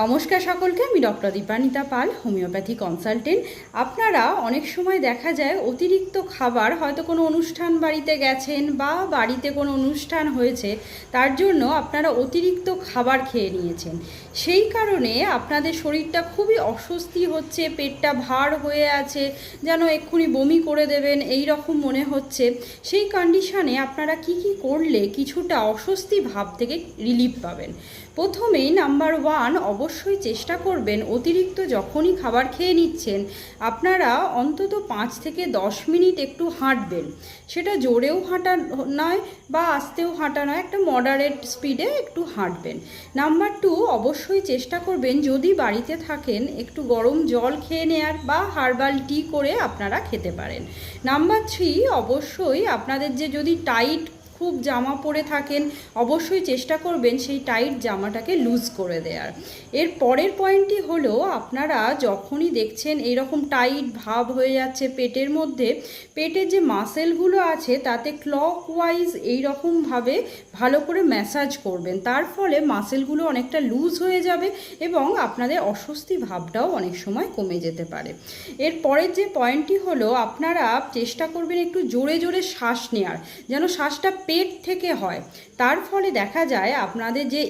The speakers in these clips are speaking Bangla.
নমস্কার সকলকে, আমি doctor Dipanita Pal, homeopathy consultant. আপনারা অনেক সময় দেখা যায় অতিরিক্ত খাবার হয়তো কোনো অনুষ্ঠান বাড়িতে গেছেন বা বাড়িতে কোনো অনুষ্ঠান হয়েছে, তার জন্য আপনারা অতিরিক্ত খাবার খেয়ে নিয়েছেন। সেই কারণে আপনাদের শরীরটা খুবই অস্বস্তি হচ্ছে, পেটটা ভার হয়ে আছে, যেন এক্ষুনি বমি করে দেবেন, এই রকম মনে হচ্ছে। সেই কন্ডিশনে আপনারা কি কি করলে কিছুটা অস্বস্তি ভাব থেকে রিলিফ পাবেন? প্রথমেই নাম্বার ওয়ান অবশ্যই চেষ্টা করবেন অতিরিক্ত যখনই খাবার খেয়ে নিচ্ছেন, আপনারা অন্তত পাঁচ থেকে দশ মিনিট একটু হাঁটবেন। সেটা জোরেও হাঁটা নয় বা আস্তেও হাঁটা নয়, একটা মডারেট স্পিডে একটু হাঁটবেন। নাম্বার টু অবশ্যই চেষ্টা করবেন যদি বাড়িতে থাকেন, একটু গরম জল খেয়ে নেয়ার বা হার্বাল টি করে আপনারা খেতে পারেন। নাম্বার থ্রি অবশ্যই আপনাদের যে যদি টাইট খুব জামা পরে থাকেন, অবশ্যই চেষ্টা করবেন সেই টাইট জামাটাকে লুজ করে দেওয়ার এর পরের পয়েন্টটি হলো, আপনারা যখনই দেখছেন এইরকম টাইট ভাব হয়ে যাচ্ছে পেটের মধ্যে, পেটের যে মাসেলগুলো আছে তাতে ক্লক ওয়াইজ এইরকমভাবে ভালো করে ম্যাসাজ করবেন। তার ফলে মাসেলগুলো অনেকটা লুজ হয়ে যাবে এবং আপনাদের অস্বস্তি ভাবটাও অনেক সময় কমে যেতে পারে। এর পরের যে পয়েন্টটি হলো, আপনারা চেষ্টা করবেন একটু জোরে জোরে শ্বাস নেওয়ার যেন শ্বাসটা পেট থেকে হয়। তার ফলে দেখা যায় আপনাদের যে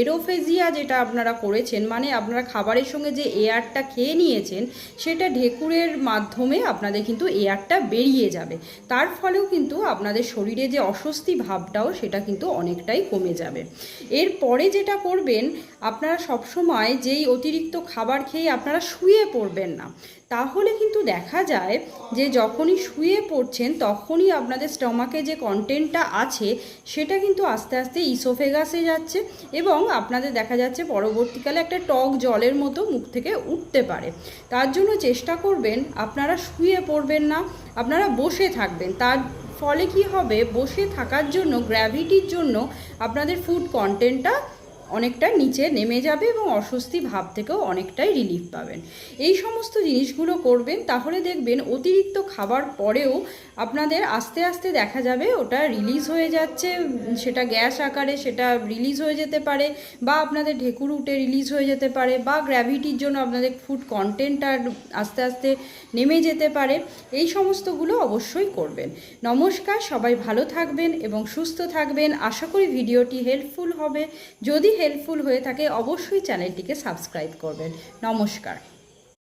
এরোফেজিয়া যেটা আপনারা করেছেন মানে আপনারা খাবারের সঙ্গে যে এয়ারটা খেয়ে নিয়েছেন, সেটা ঢেকুরের মাধ্যমে আপনাদের কিন্তু এয়ারটা বেরিয়ে যাবে। তার ফলেও কিন্তু আপনাদের শরীরে যে অস্বস্তি ভাবটাও সেটা কিন্তু অনেকটাই কমে যাবে। এরপরে যেটা করবেন, আপনারা সবসময় যেই অতিরিক্ত খাবার খেয়ে আপনারা শুয়ে পড়বেন না। তাহলে কিন্তু দেখা যায় যে যখনই শুয়ে পড়ছেন, তখনই আপনাদের স্টমাকে যে কন্টেন্টটা আছে, সেটা কিন্তু আস্তে আস্তে ইসোফেগাসে যাচ্ছে এবং আপনাদের দেখা যাচ্ছে পরবর্তীকালে একটা টক জলের মতো মুখ থেকে উঠতে পারে। তার জন্য চেষ্টা করবেন, আপনারা শুয়ে পড়বেন না, আপনারা বসে থাকবেন। তার ফলে কি হবে? বসে থাকার জন্য গ্র্যাভিটির জন্য আপনাদের ফুড কন্টেন্টটা অনেকটা নিচে নেমে যাবে এবং অস্বস্তি ভাব থেকেও অনেকটাই রিলিফ পাবেন। এই সমস্ত জিনিসগুলো করবেন, তাহলে দেখবেন অতিরিক্ত খাবার পরেও আপনাদের আস্তে আস্তে দেখা যাবে ওটা রিলিজ হয়ে যাচ্ছে, সেটা গ্যাস আকারে সেটা রিলিজ হয়ে যেতে পারে বা আপনাদের ঢেকুর উঠে রিলিজ হয়ে যেতে পারে বা গ্র্যাভিটির জন্য আপনাদের ফুড কন্টেন্ট আর আস্তে আস্তে নেমে যেতে পারে, এই সমস্তগুলো অবশ্যই করবেন। নমস্কার, সবাই ভালো থাকবেন এবং সুস্থ থাকবেন। আশা করি ভিডিওটি হেল্পফুল হবে। যদি হেল্পফুল হয়ে থাকে অবশ্যই চ্যানেলটিকে সাবস্ক্রাইব করবেন। নমস্কার।